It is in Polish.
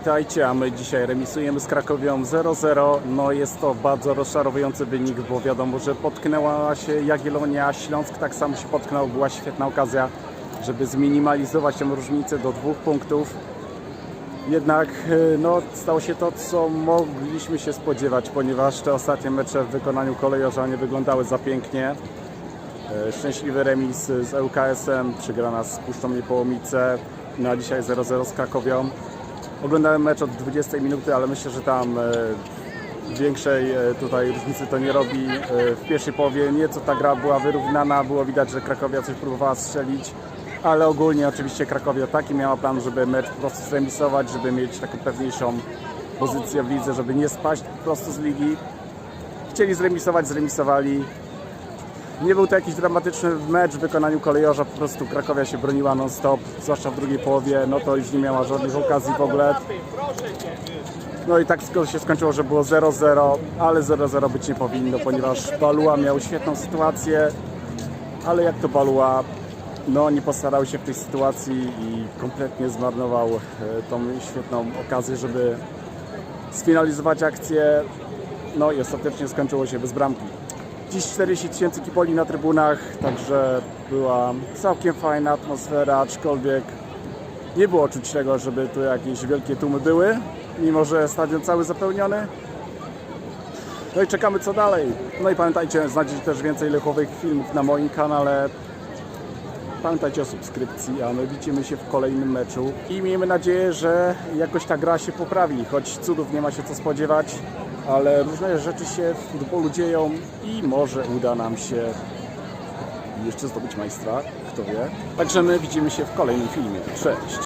Witajcie, a my dzisiaj remisujemy z Krakowią 0-0. No jest to bardzo rozczarowujący wynik, bo wiadomo, że potknęła się Jagiellonia, Śląsk tak samo się potknął, była świetna okazja, żeby zminimalizować tę różnicę do dwóch punktów. Jednak e, no, stało się to, co mogliśmy się spodziewać, ponieważ te ostatnie mecze w wykonaniu kolejorza nie wyglądały za pięknie. E, Szczęśliwy remis z ŁKS-em, przegrana z Puszczą Niepołomice, no a dzisiaj 0-0 z Krakowią. Oglądałem mecz od 20 minuty, ale myślę, że tam e, większej e, tutaj różnicy to nie robi. E, W pierwszej połowie nieco ta gra była wyrównana, było widać, że Krakowia coś próbowała strzelić, ale ogólnie oczywiście Krakowia taki miała plan, żeby mecz po prostu zremisować, żeby mieć taką pewniejszą pozycję w lidze, żeby nie spaść po prostu z ligi. Chcieli zremisować, zremisowali. Nie był to jakiś dramatyczny mecz w wykonaniu kolejorza, po prostu Krakowia się broniła non-stop, zwłaszcza w drugiej połowie, no to już nie miała żadnych okazji w ogóle. No i tak się skończyło, że było 0-0, ale 0-0 być nie powinno, ponieważ Balua miał świetną sytuację, ale jak to Balua, no nie postarał się w tej sytuacji i kompletnie zmarnował e, tą świetną okazję, żeby sfinalizować akcję, no i ostatecznie skończyło się bez bramki. Dziś 40 tysięcy kipoli na trybunach, także była całkiem fajna atmosfera, aczkolwiek nie było czuć tego, żeby tu jakieś wielkie tłumy były, mimo że stadion cały zapełniony. No i czekamy co dalej. No i pamiętajcie, znajdziecie też więcej lechowych filmów na moim kanale. Pamiętajcie o subskrypcji, a my widzimy się w kolejnym meczu i miejmy nadzieję, że jakoś ta gra się poprawi, choć cudów nie ma się co spodziewać, ale różne rzeczy się w futbolu dzieją i może uda nam się jeszcze zdobyć majstra, kto wie. Także my widzimy się w kolejnym filmie. Cześć!